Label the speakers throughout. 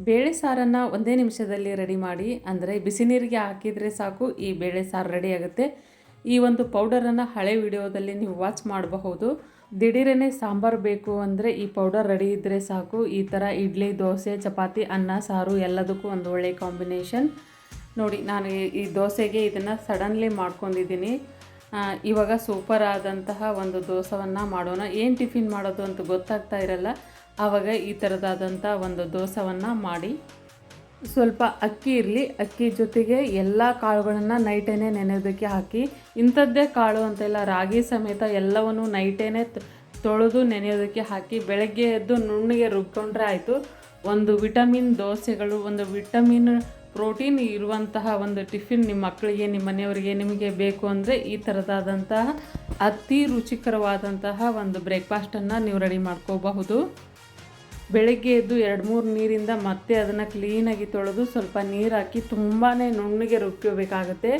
Speaker 1: ಬೇಳೆ ಸಾರನ್ನು ಒಂದೇ ನಿಮಿಷದಲ್ಲಿ ರೆಡಿ ಮಾಡಿ, ಅಂದರೆ ಬಿಸಿ ನೀರಿಗೆ ಹಾಕಿದರೆ ಸಾಕು, ಈ ಬೇಳೆ ಸಾರು ರೆಡಿ ಆಗುತ್ತೆ. ಈ ಒಂದು ಪೌಡರನ್ನು ಹಳೆ ವಿಡಿಯೋದಲ್ಲಿ ನೀವು ವಾಚ್ ಮಾಡಬಹುದು. ದಿಢೀರನೇ ಸಾಂಬಾರು ಬೇಕು ಅಂದರೆ ಈ ಪೌಡರ್ ರೆಡಿ ಇದ್ದರೆ ಸಾಕು. ಈ ಥರ ಇಡ್ಲಿ, ದೋಸೆ, ಚಪಾತಿ, ಅನ್ನ, ಸಾರು ಎಲ್ಲದಕ್ಕೂ ಒಂದು ಒಳ್ಳೆಯ ಕಾಂಬಿನೇಷನ್ ನೋಡಿ, ನಾನು ಈ- ದೋಸೆಗೆ ಇದನ್ನು ಸಡನ್ಲಿ ಮಾಡ್ಕೊಂಡಿದ್ದೀನಿ. ಇವಾಗ ಸೂಪರ್ ಆದಂತಹ ಒಂದು ದೋಸವನ್ನು ಮಾಡೋಣ. ಏನು ಟಿಫಿನ್ ಮಾಡೋದು ಅಂತ ಗೊತ್ತಾಗ್ತಾ ಇರಲ್ಲ. ಆವಾಗ ಈ ಥರದಾದಂಥ ಒಂದು ದೋಸವನ್ನು ಮಾಡಿ ಸ್ವಲ್ಪ ಅಕ್ಕಿ ಇರಲಿ, ಅಕ್ಕಿ ಜೊತೆಗೆ ಎಲ್ಲ ಕಾಳುಗಳನ್ನು ನೈಟೇನೆ ನೆನೆಯೋದಕ್ಕೆ ಹಾಕಿ, ಇಂಥದ್ದೇ ಕಾಳು ಅಂತೆಲ್ಲ ರಾಗಿ ಸಮೇತ ಎಲ್ಲವನ್ನು ನೈಟೇನೆ ತೊಳೆದು ನೆನೆಯೋದಕ್ಕೆ ಹಾಕಿ ಬೆಳಗ್ಗೆ ಎದ್ದು ನುಣ್ಣಗೆ ರುಬ್ಕೊಂಡ್ರೆ ಆಯಿತು. ಒಂದು ವಿಟಮಿನ್ ದೋಸೆಗಳು, ಒಂದು ವಿಟಮಿನ್ ಪ್ರೋಟೀನ್ ಇರುವಂತಹ ಒಂದು ಟಿಫಿನ್ ನಿಮ್ಮ ಮಕ್ಕಳಿಗೆ ನಿಮ್ಮ ಮನೆಯವರಿಗೆ ನಿಮಗೆ ಬೇಕು ಅಂದರೆ ಈ ಥರದಾದಂತಹ ಅತಿ ರುಚಿಕರವಾದಂತಹ ಒಂದು ಬ್ರೇಕ್ಫಾಸ್ಟನ್ನು ನೀವು ರೆಡಿ ಮಾಡ್ಕೋಬಹುದು. ಬೆಳಗ್ಗೆ ಎದ್ದು ಎರಡು ಮೂರು ನೀರಿಂದ ಮತ್ತೆ ಅದನ್ನು ಕ್ಲೀನಾಗಿ ತೊಳೆದು ಸ್ವಲ್ಪ ನೀರು ಹಾಕಿ ತುಂಬಾ ನುಣ್ಣಗೆ ರುಬ್ಕೋಬೇಕಾಗತ್ತೆ.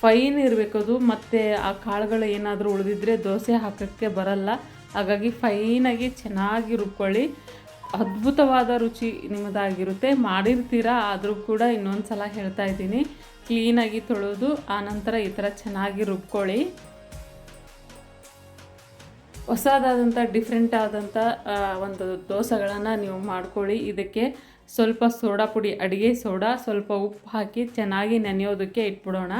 Speaker 1: ಫೈನ್ ಇರಬೇಕು ಅದು. ಮತ್ತು ಆ ಕಾಳುಗಳು ಏನಾದರೂ ಉಳಿದಿದ್ರೆ ದೋಸೆ ಹಾಕೋಕ್ಕೆ ಬರಲ್ಲ. ಹಾಗಾಗಿ ಫೈನಾಗಿ ಚೆನ್ನಾಗಿ ರುಬ್ಕೊಳ್ಳಿ. ಅದ್ಭುತವಾದ ರುಚಿ ನಿಮ್ಮದಾಗಿರುತ್ತೆ. ಮಾಡಿರ್ತೀರಾ? ಆದರೂ ಕೂಡ ಇನ್ನೊಂದು ಸಲ ಹೇಳ್ತಾ ಇದ್ದೀನಿ. ಕ್ಲೀನಾಗಿ ತೊಳೆದು, ಆನಂತರ ಈ ಥರ ಚೆನ್ನಾಗಿ ರುಬ್ಕೊಳ್ಳಿ. ಹೊಸದಾದಂಥ ಡಿಫ್ರೆಂಟ್ ಆದಂಥ ಒಂದು ದೋಸೆಗಳನ್ನು ನೀವು ಮಾಡ್ಕೊಳ್ಳಿ. ಇದಕ್ಕೆ ಸ್ವಲ್ಪ ಸೋಡಾ ಪುಡಿ, ಅಡುಗೆ ಸೋಡಾ, ಸ್ವಲ್ಪ ಉಪ್ಪು ಹಾಕಿ ಚೆನ್ನಾಗಿ ನೆನೆಯೋದಕ್ಕೆ ಇಟ್ಬಿಡೋಣ.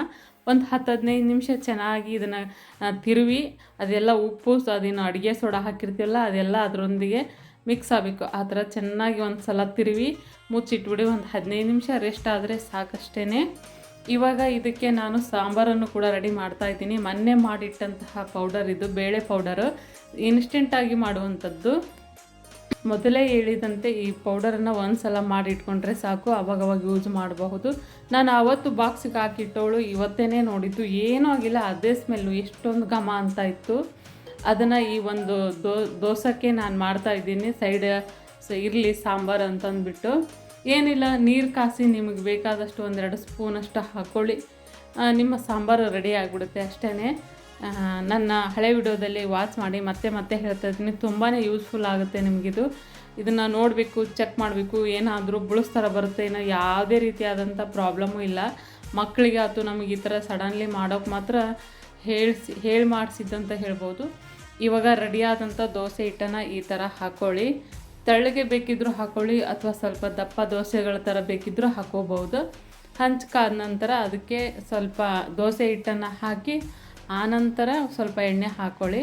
Speaker 1: ಒಂದು ಹತ್ತು ಹದಿನೈದು ನಿಮಿಷ ಚೆನ್ನಾಗಿ ಇದನ್ನು ತಿರುವಿ, ಅದೆಲ್ಲ ಉಪ್ಪು ಅದೇನು ಅಡುಗೆ ಸೋಡಾ ಹಾಕಿರ್ತೀವಲ್ಲ, ಅದೆಲ್ಲ ಅದರೊಂದಿಗೆ ಮಿಕ್ಸ್ ಆಗಬೇಕು. ಆ ಥರ ಚೆನ್ನಾಗಿ ಒಂದು ಸಲ ತಿರುವಿ, ಮುಚ್ಚಿಟ್ಬಿಡಿ, ಒಂದು ಹದಿನೈದು ನಿಮಿಷ ರೆಸ್ಟ್ ಆದರೆ ಸಾಕಷ್ಟೇ ಇವಾಗ ಇದಕ್ಕೆ ನಾನು ಸಾಂಬಾರನ್ನು ಕೂಡ ರೆಡಿ ಮಾಡ್ತಾ ಇದ್ದೀನಿ. ಮೊನ್ನೆ ಮಾಡಿಟ್ಟಂತಹ ಪೌಡರ್ ಇದು, ಬೇಳೆ ಪೌಡರು. ಇನ್ಸ್ಟೆಂಟಾಗಿ ಮಾಡುವಂಥದ್ದು. ಮೊದಲೇ ಹೇಳಿದಂತೆ ಈ ಪೌಡರನ್ನು ಒಂದು ಸಲ ಮಾಡಿ ಇಟ್ಕೊಂಡ್ರೆ ಸಾಕು, ಅವಾಗವಾಗ ಯೂಸ್ ಮಾಡಬಹುದು. ನಾನು ಆವತ್ತು ಬಾಕ್ಸಿಗೆ ಹಾಕಿಟ್ಟವಳು ಇವತ್ತೇ ನೋಡಿದ್ದು. ಏನೂ ಆಗಿಲ್ಲ, ಅದೇ ಸ್ಮೆಲ್ಲು ಎಷ್ಟೊಂದು ಘಮ ಅಂತ ಇತ್ತು. ಅದನ್ನು ಈ ಒಂದು ದೋ ದೋಸಕ್ಕೆ ನಾನು ಮಾಡ್ತಾ ಇದ್ದೀನಿ. ಸೈಡ್ ಇರಲಿ ಸಾಂಬಾರು ಅಂತಂದ್ಬಿಟ್ಟು. ಏನಿಲ್ಲ, ನೀರು ಕಾಸಿ ನಿಮಗೆ ಬೇಕಾದಷ್ಟು ಒಂದೆರಡು ಸ್ಪೂನಷ್ಟು ಹಾಕ್ಕೊಳ್ಳಿ ನಿಮ್ಮ ಸಾಂಬಾರು ರೆಡಿ ಆಗಿಬಿಡುತ್ತೆ ಅಷ್ಟೇ ನನ್ನ ಹಳೆ ವಿಡಿಯೋದಲ್ಲಿ ವಾಚ್ ಮಾಡಿ ಮತ್ತೆ ಮತ್ತೆ ಹೇಳ್ತಾ ಇದ್ದೀನಿ. ತುಂಬಾ ಯೂಸ್ಫುಲ್ ಆಗುತ್ತೆ ನಿಮಗಿದು. ಇದನ್ನು ನೋಡಬೇಕು ಚೆಕ್ ಮಾಡಬೇಕು, ಏನಾದರೂ ಥರ ಬರುತ್ತೆ. ಏನೋ ಯಾವುದೇ ರೀತಿಯಾದಂಥ ಪ್ರಾಬ್ಲಮ್ಮು ಇಲ್ಲ. ಮಕ್ಕಳಿಗೆ ಆಯ್ತು ನಮಗೆ ಈ ಥರ ಸಡನ್ಲಿ ಮಾಡೋಕ್ಕೆ ಮಾತ್ರ ಹೇಳಿಸಿ, ಹೇಳಿ ಮಾಡಿಸಿದ್ದಂತ ಹೇಳ್ಬೋದು. ಇವಾಗ ರೆಡಿಯಾದಂಥ ದೋಸೆ ಹಿಟ್ಟನ್ನು ಈ ಥರ ಹಾಕ್ಕೊಳ್ಳಿ ತೆಳ್ಳಗೆ ಬೇಕಿದ್ದರೂ ಹಾಕೊಳ್ಳಿ ಅಥವಾ ಸ್ವಲ್ಪ ದಪ್ಪ ದೋಸೆಗಳ ಥರ ಬೇಕಿದ್ದರೂ ಹಾಕೋಬಹುದು ಹಂಚ್ಕಾದ ನಂತರ ಅದಕ್ಕೆ ಸ್ವಲ್ಪ ದೋಸೆ ಹಿಟ್ಟನ್ನು ಹಾಕಿ ಆನಂತರ ಸ್ವಲ್ಪ ಎಣ್ಣೆ ಹಾಕ್ಕೊಳ್ಳಿ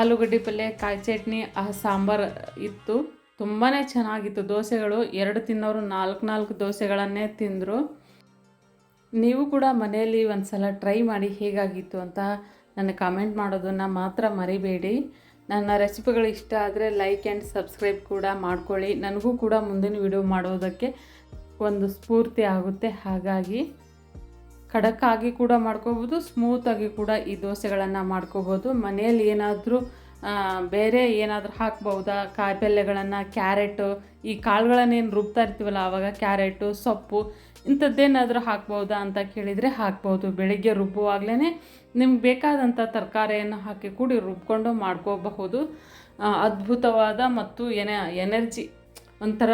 Speaker 1: ಆಲೂಗಡ್ಡೆ ಪಲ್ಯ, ಕಾಯಿ ಚಟ್ನಿ, ಆ ಸಾಂಬಾರು ಇತ್ತು. ತುಂಬಾ ಚೆನ್ನಾಗಿತ್ತು. ದೋಸೆಗಳು ಎರಡು ತಿನ್ನೋರು ನಾಲ್ಕು ನಾಲ್ಕು ದೋಸೆಗಳನ್ನೇ ತಿಂದರು. ನೀವು ಕೂಡ ಮನೆಯಲ್ಲಿ ಒಂದು ಸಲ ಟ್ರೈ ಮಾಡಿ ಹೇಗಾಗಿತ್ತು ಅಂತ ನನಗೆ ಕಮೆಂಟ್ ಮಾಡೋದನ್ನು ಮಾತ್ರ ಮರಿಬೇಡಿ. ನನ್ನ ರೆಸಿಪಿಗಳು ಇಷ್ಟ ಆದರೆ ಲೈಕ್ ಆ್ಯಂಡ್ ಸಬ್ಸ್ಕ್ರೈಬ್ ಕೂಡ ಮಾಡ್ಕೊಳ್ಳಿ. ನನಗೂ ಕೂಡ ಮುಂದಿನ ವಿಡಿಯೋ ಮಾಡೋದಕ್ಕೆ ಒಂದು ಸ್ಫೂರ್ತಿ ಆಗುತ್ತೆ. ಹಾಗಾಗಿ ಖಡಕ್ಕಾಗಿ ಕೂಡ ಮಾಡ್ಕೋಬೋದು ಸ್ಮೂತಾಗಿ ಕೂಡ ಈ ದೋಸೆಗಳನ್ನು ಮಾಡ್ಕೋಬೋದು. ಮನೆಯಲ್ಲಿ ಏನಾದರೂ ಬೇರೆ ಏನಾದರೂ ಹಾಕ್ಬೋದಾ? ಕಾಯಿಪಲ್ಯಗಳನ್ನು, ಕ್ಯಾರೆಟು, ಈ ಕಾಳುಗಳನ್ನೇನು ರುಬ್ತಾ ಇರ್ತೀವಲ್ಲ ಆವಾಗ ಕ್ಯಾರೆಟು, ಸೊಪ್ಪು, ಇಂಥದ್ದೇನಾದರೂ ಹಾಕ್ಬೋದಾ ಅಂತ ಕೇಳಿದರೆ ಹಾಕ್ಬೋದು. ಬೆಳಿಗ್ಗೆ ರುಬ್ಬುವಾಗಲೇ ನಿಮ್ಗೆ ಬೇಕಾದಂಥ ತರಕಾರಿಯನ್ನು ಹಾಕಿ ಕೂಡಿ ರುಬ್ಕೊಂಡು ಮಾಡ್ಕೋಬಹುದು. ಅದ್ಭುತವಾದ ಮತ್ತು ಎನೆ, ಎನರ್ಜಿ. ಒಂಥರ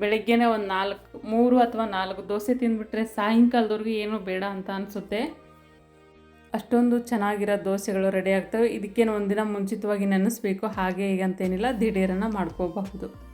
Speaker 1: ಬೆಳಗ್ಗೆನೇ ಒಂದು ನಾಲ್ಕು, ಮೂರು ಅಥವಾ ನಾಲ್ಕು ದೋಸೆ ತಿಂದುಬಿಟ್ರೆ ಸಾಯಂಕಾಲದವರೆಗೂ ಏನೂ ಬೇಡ ಅಂತ ಅನಿಸುತ್ತೆ. ಅಷ್ಟೊಂದು ಚೆನ್ನಾಗಿರೋ ದೋಸೆಗಳು ರೆಡಿ ಆಗ್ತವೆ. ಇದಕ್ಕೇನು ಒಂದಿನ ಮುಂಚಿತವಾಗಿ ನೆನೆಸ್ಬೇಕು. ಹಾಗೆ ಅಂತೇನಿಲ್ಲ. ದಿಢೀರನ್ನು ಮಾಡ್ಕೋಬಹುದು.